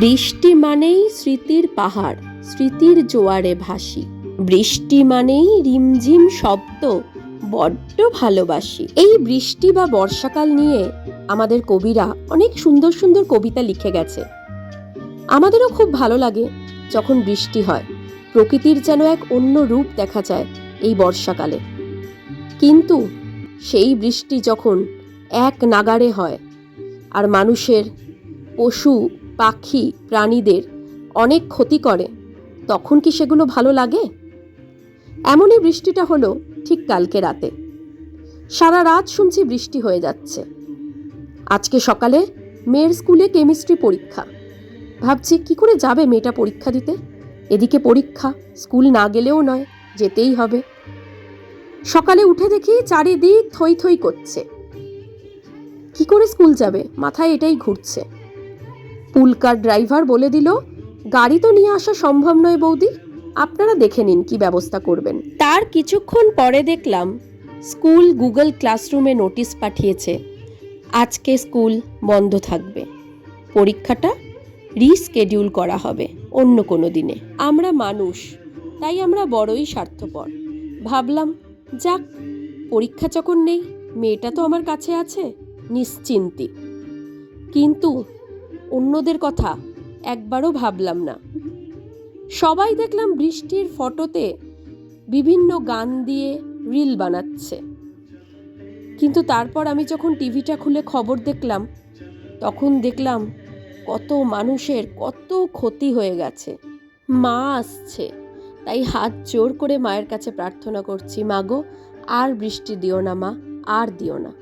বৃষ্টি মানেই স্মৃতির পাহাড়, স্মৃতির জোয়ারে ভাসি। বৃষ্টি মানেই রিমঝিম শব্দ, বড্ড ভালোবাসি। এই বৃষ্টি বা বর্ষাকাল নিয়ে আমাদের কবিরা অনেক সুন্দর সুন্দর কবিতা লিখে গেছে। আমাদেরও খুব ভালো লাগে যখন বৃষ্টি হয়। প্রকৃতির যেন এক অন্য রূপ দেখা যায় এই বর্ষাকালে। কিন্তু সেই বৃষ্টি যখন এক নাগাড়ে হয় আর মানুষের পশু পাখি, প্রাণীদের অনেক ক্ষতি করে, তখন কি সেগুলো ভালো লাগে? এমনই বৃষ্টিটা হলো ঠিক কালকে রাতে। সারা রাত শুনছি বৃষ্টি হয়ে যাচ্ছে। আজকে সকালে মেয়ের স্কুলে কেমিস্ট্রি পরীক্ষা। ভাবছি, কি করে যাবে মেয়েটা পরীক্ষা দিতে? এদিকে পরীক্ষা, স্কুল না গেলেও নয়, যেতেই হবে। সকালে উঠে দেখি চারিদিক থই থই করছে। কি করে স্কুল যাবে? মাথায় এটাই ঘুরছে। পুলকার ড্রাইভার বলে দিল, গাড়ি তো নিয়ে আসা সম্ভব নয় বৌদি। আপনারা দেখে নিন কি ব্যবস্থা করবেন। তার কিছুক্ষণ পরে দেখলাম স্কুল গুগল ক্লাসরুমে নোটিশ পাঠিয়েছে, আজকে স্কুল বন্ধ থাকবে। পরীক্ষাটা রিস্কেডিউল করা হবে অন্য কোনো দিনে। আমরা মানুষ, তাই আমরা বড়ই স্বার্থপর। ভাবলাম, যাক, পরীক্ষা যখন নেই, মেয়েটা তো আমার কাছে আছে, নিশ্চিন্তি। কিন্তু অন্যদের কথা একবারও ভাবলাম না। সবাই দেখলাম বৃষ্টির ফটোতে বিভিন্ন গান দিয়ে রিল বানাচ্ছে। কিন্তু তারপর আমি যখন টিভিটা খুলে খবর দেখলাম, তখন দেখলাম কত মানুষের কত ক্ষতি হয়ে গেছে। মা আসছে, তাই হাত জোর করে মায়ের কাছে প্রার্থনা করছি মাগো আর বৃষ্টি দিও না মা, আর দিও না।